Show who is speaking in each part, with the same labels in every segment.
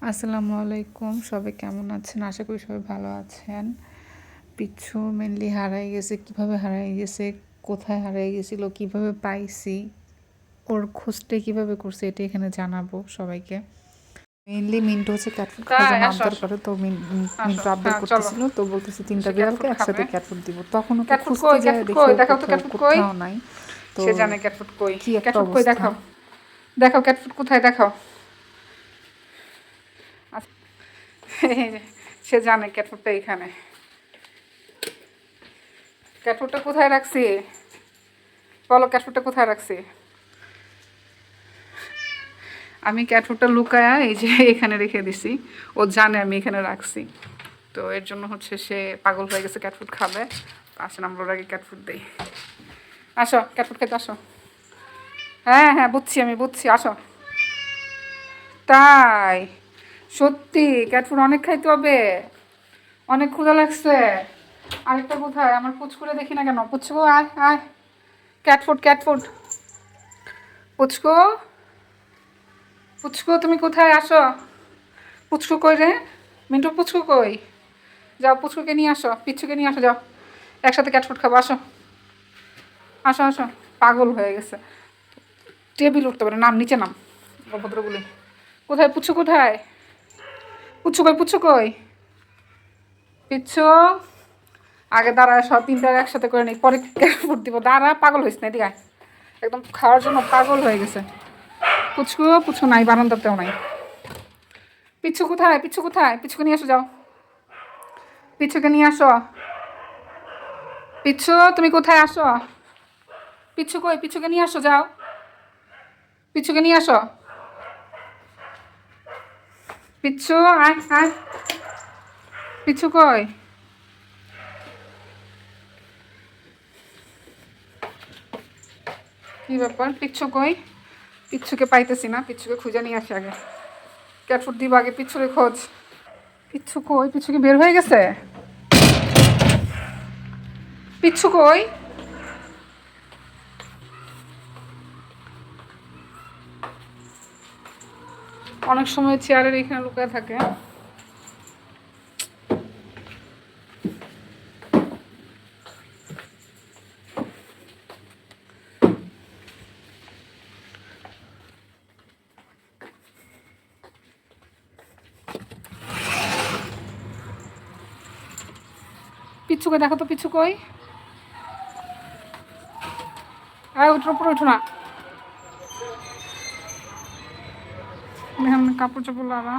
Speaker 1: আসসালামু আলাইকুম। সবাই কেমন আছেন? আশা করি সবাই ভালো আছেন। পিচ্ছু মেনলি হারাই গেছে। কীভাবে হারাই গেছে? কোথায় হারাই গেছিল? কীভাবে পাইছি? ওর খোঁজটা কীভাবে করছে? এটা এখানে জানাব সবাইকে। মেইনলি মিন্টু হচ্ছে ক্যাটফুড জন্য আবদার করে তো মিন- মিন্টু আবদার
Speaker 2: হ্যাঁ,
Speaker 1: করতেছিল তো বলতেছে তিনটা বিড়ালকে একসাথে। ক্যাটফুড দিব। তখন ওকে খুঁজতে যায় দেখি
Speaker 2: দেখাও তো food কই।
Speaker 1: নাই। তো
Speaker 2: সে জানে ক্যাটফুট কই।
Speaker 1: কি একটা
Speaker 2: ক্যাটফুট কই? দেখাও। দেখাও ক্যাটফুট কোথায়? দেখাও আচ্ছা। এই যে, সে জানে ক্যাটফুটটা এখানে। ক্যাটফুটটা কোথায় রাখছি? বলো ক্যাটফুটটা কোথায় রাখছি? আমি ক্যাটফুটটা লুকায়া এই যে এখানে রেখে দিছি। ও জানে আমি এখানে রাখছি। তো এর জন্য হচ্ছে সে পাগল হয়ে গেছে ক্যাটফুট খাবে। আসেন, আমরা ওর আগে ক্যাটফুট দিই। আসো ক্যাটফুট খেতে আসো। হ্যাঁ হ্যাঁ বুঝছি আমি, বুঝছি, আসো। তাই। সত্যি ক্যাটফুড অনেক খাইতে হবে। অনেক ক্ষুধা লাগছে। আরেকটা কোথায় আমার পুচকুরে দেখি না কেন? পুচকু, আয় আয়। ক্যাটফুড ক্যাটফুড পুচকু পুচকু, তুমি কোথায় আসো? পুচকু কই রে? মিন্টু, পুচকু কই? যাও, পুচকুকে নিয়ে আসো, পিচ্ছুকে নিয়ে আসো, যাও। একসাথে ক্যাটফুড খাব, আসো। আসো আসো। পাগল হয়ে গেছে। টেবিল উঠতে পারে, নাম, নিচে নাম। অভদ্রগুলি কোথায়? পুচ্ছু কোথায়? পুচ্ছু কই পুচ্ছু কই? পিচ্ছু? আগে দাঁড়ায় সব তিনটা একসাথে করে নিই, পরে ফুট দিব? দাঁড়া, পাগল হয়েছে না এদিকে একদম খাওয়ার জন্য পাগল হয়ে গেছে। পুচকু পুচকু নাই, বারান্দাতেও নাই। পিচ্ছু কোথায় পিচ্ছু কোথায়? পিচ্ছুকে নিয়ে আসো, যাও। পিচ্ছুকে নিয়ে আসো। পিচ্ছু, তুমি কোথায় আসো? পিচ্ছু কই? পিচ্ছুকে নিয়ে আসো, যাও। পিচ্ছুকে নিয়ে আসো। পিচ্ছু, আয় আয়। পিচ্ছু কই? কি ব্যাপার? পিচ্ছু কই? পিচ্ছুকে পাইতেছি না, পিচ্ছুকে খুঁজে নিয়ে আসি আগে। ক্যাটফুট দিব আগে পিচ্ছুকে খোঁজ। পিচ্ছু কই? পিচ্ছুকে বের হয়ে গেছে? পিচ্ছু কই? অনেক সময় চেয়ারের এখানে লুকায় থাকে। পিচ্ছুকে দেখো তো পিচ্ছু কই। আয় উঠো, উপরে উঠো না। এখানে কাপড় চাপড় লাগা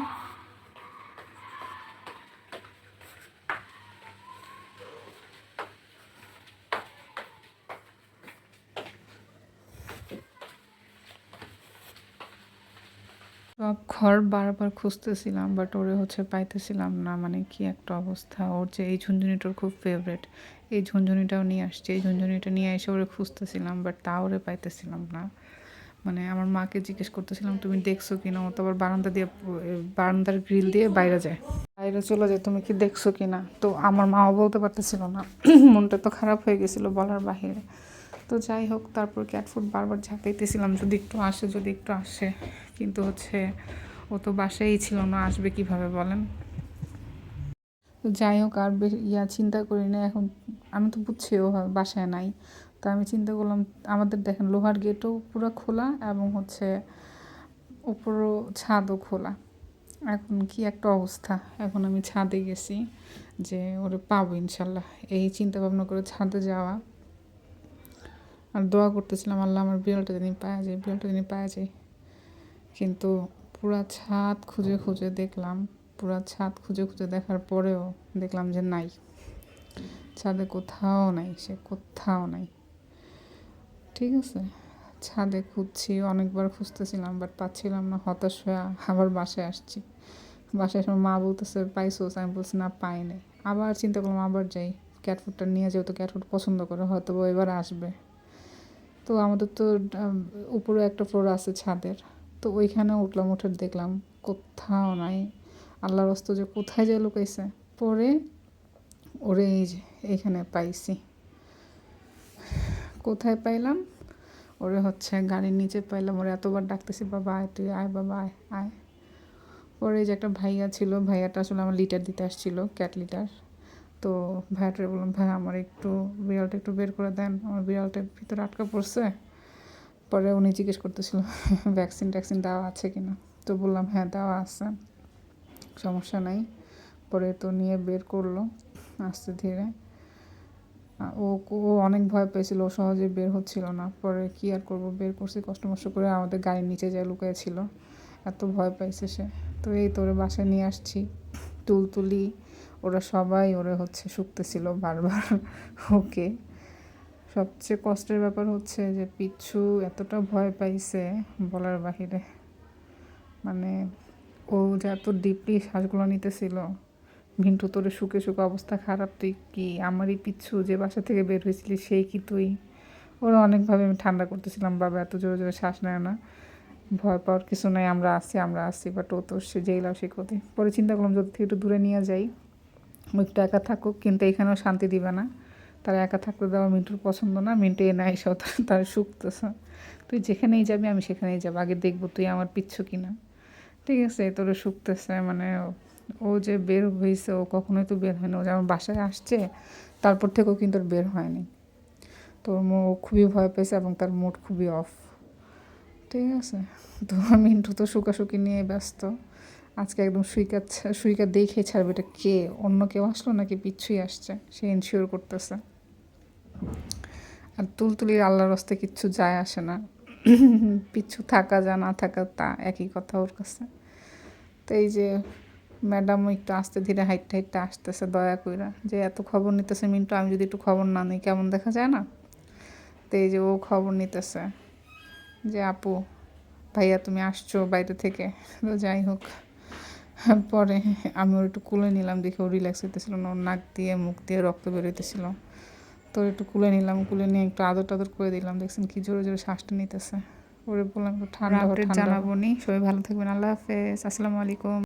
Speaker 1: সব ঘর বারবার খুঁজতেছিলাম বাট ওরে হচ্ছে পাইতেছিলাম না মানে কি একটা অবস্থা। ওর যে এই ঝুনঝুনিটার খুব ফেভারেট এই ঝুনঝুনিটাও নিয়ে আসছে, এই ঝুনঝুনিটা নিয়ে এসে ওরে খুঁজতেছিলাম বাট তা ওরে পাইতেছিলাম না। মানে আমার মাকে জিজ্ঞেস করতেছিলাম, তুমি দেখছ কিনা? ও তো আবার বারান্দা দিয়ে বারান্দার গ্রিল দিয়ে বাইরে যায়। বাইরে চলে যায়, তুমি কি দেখছ কিনা? তো আমার মাও বলতে পারতেছিল না। মনটা তো খারাপ হয়ে গেছিল বলার বাহিরে। তো যাই হোক, তারপর ক্যাটফুড বারবার ঝাঁকাইতেছিলাম, যদি একটু আসে, যদি একটু আসে। কিন্তু হচ্ছে ও তো বাসায়ই ছিল না, আসবে কীভাবে বলেন? তো যাই হোক, আর ইয়া চিন্তা করি না এখন আমি তো বুঝছি ও বাসায় নাই। তো আমি চিন্তা করলাম, আমাদের দেখেন লোহার গেটও পুরো খোলা এবং হচ্ছে উপরও ছাদও খোলা। এখন কি একটা অবস্থা। এখন আমি ছাদে গেছি যে ওরে পাবো ইনশাল্লাহ। এই চিন্তা ভাবনা করে ছাদে যাওয়া। আর দোয়া করতেছিলাম, আল্লাহ আমার বিড়ালটা জানি পাওয়া যায়, বিড়ালটা জানি পাওয়া যায়। কিন্তু পুরা ছাদ খুঁজে খুঁজে দেখলাম, পুরা ছাদ খুঁজে খুঁজে দেখার পরেও দেখলাম যে নাই। ছাদে কোথাও নাই, সে কোথাও নাই। ঠিক আছে? ছাদে খুঁজছি, অনেকবার খুঁজতেছিলাম বাট পাচ্ছিলাম না, হতাশ হয়ে আবার বাসায় আসছি। বাসায় আমার মা বলতেছে পাইছোস আমি বলছি, না পাই নাই আবার চিন্তা করলাম, আবার যাই। ক্যাটফুডটা নিয়ে যেহেতু ক্যাটফুড পছন্দ করে হয়তো এবার আসবে। তো আমাদের তো উপরে একটা ফ্লোর আছে ছাদের। তো ওইখানে উঠলাম, উঠে দেখলাম কোথাও নাই। আল্লাহর অস্ত যে কোথায় যে লুকাইছে। পরে ওরে এই যে, এইখানে পাইছি। কোথায় পাইলাম? ওরে হচ্ছে গাড়ির নিচে পাইলাম। ওরে এতবার ডাকতেছি, বাবা, আয় তুই, আয় বাবা, আয় আয়। এই যে একটা ভাইয়া ছিল, ভাইয়াটা আসলে আমার লিটার দিতে আসছিল ক্যাট লিটার তো ভাইয়াটারে বললাম ভাই আমার একটু বিড়ালটা একটু বের করে দেন। আমার বিড়ালটার ভিতরে আটকা পড়ছে। পরে উনি জিজ্ঞেস করতেছিল ভ্যাকসিন ট্যাকসিন দেওয়া আছে কি না তো বললাম হ্যাঁ দেওয়া আছে। সমস্যা নাই। পরে তো নিয়ে বের করল, আস্তে ধীরে। ও ও অনেক ভয় পেয়েছিল, ও সহজে বের হচ্ছিল না। পরে কি আর করব? বের করছি, কষ্ট মষ্ট করে আমাদের গাড়ির নিচে যায় লুকিয়েছিল এত ভয় পাইছে সে। তো এই তোরে বাসায় নিয়ে আসছি। তুলতুলি, ওরা সবাই ওরা হচ্ছে শুকতেছিল বারবার। ওকে। সবচেয়ে কষ্টের ব্যাপার হচ্ছে যে পিচ্ছু এতটা ভয় পাইছে বলার বাহিরে। মানে ও যে এত ডিপলি শ্বাসগুলো নিতেছিল। মিন্টু তোরে সুখে শুকে অবস্থা খারাপ, তুই কি আমারই পিচ্ছু যে বাসা থেকে বের হয়েছিলি সেই কি তুই? ওরা অনেকভাবে আমি ঠান্ডা করতেছিলাম, বাবা এত জোরে জোরে শ্বাস নেয় না। ভয় পাওয়ার কিছু নাই, আমরা আসি আমরা আসি বাট ও তো সে যেইলাও সে ক্ষতি পরে চিন্তা করলাম, যদি থেকে একটু দূরে নিয়ে যাই একটু একা থাকুক, কিন্তু এখানেও শান্তি দিবে না। তার একা থাকতে দেওয়া মিন্টুর পছন্দ না, মিন্টু এ নাই সব তার শুকতেছে তুই যেখানেই যাবি, আমি সেখানেই যাব, আগে দেখব তুই আমার পিচ্ছু কিনা। ঠিক আছে, তোরে শুকতেছে মানে ও যে বের হয়েছে ও কখনোই তো বের হয়নি ও যেমন বাসায় আসছে, তারপর থেকেও কিন্তু বের হয়নি। তোর মো খুবই ভয় পেয়েছে এবং তার মুড খুবই অফ ঠিক আছে? তো মিন্টু তো শুকাশুকি নিয়ে ব্যস্ত। আজকে একদম সুইকা সুইকা দেখে ছাড়বে এটা কে? অন্য কেউ আসলো নাকি পিচ্ছুই আসছে? সে ইনশিওর করতেছে। আর তুলতুলির আল্লাহর রাস্তে কিচ্ছু যায় আসে না। পিচ্ছু থাকা যা না থাকা তা একই কথা ওর কাছে। তো এই যে ম্যাডামও একটু আস্তে ধীরে হাইটটা হাইটটা আসতেছে দয়া কইরা। যে এত খবর নিতেছে মিন্টু আমি যদি একটু খবর না নিই কেমন দেখা যায় না? তো এই যে ও খবর নিতেছে যে আপু ভাইয়া তুমি আসছো বাইরে থেকে? তো যাই হোক পরে আমি ওর একটু কুলে নিলাম দেখে ও রিল্যাক্স হইতেছিল না ওর নাক দিয়ে মুখ দিয়ে রক্ত বেরোইতেছিল তো একটু কুলে নিলাম কুলে নিয়ে একটু আদর টাদর করে দিলাম দেখছেন কি জোরে জোরে শ্বাসটা নিতেছে। ওরে বললাম একটু ঠান্ডা হও, ঠান্ডা জানাব নি। সবাই ভালো থাকবেন আল্লাহ হাফেজ আসসালামু আলাইকুম।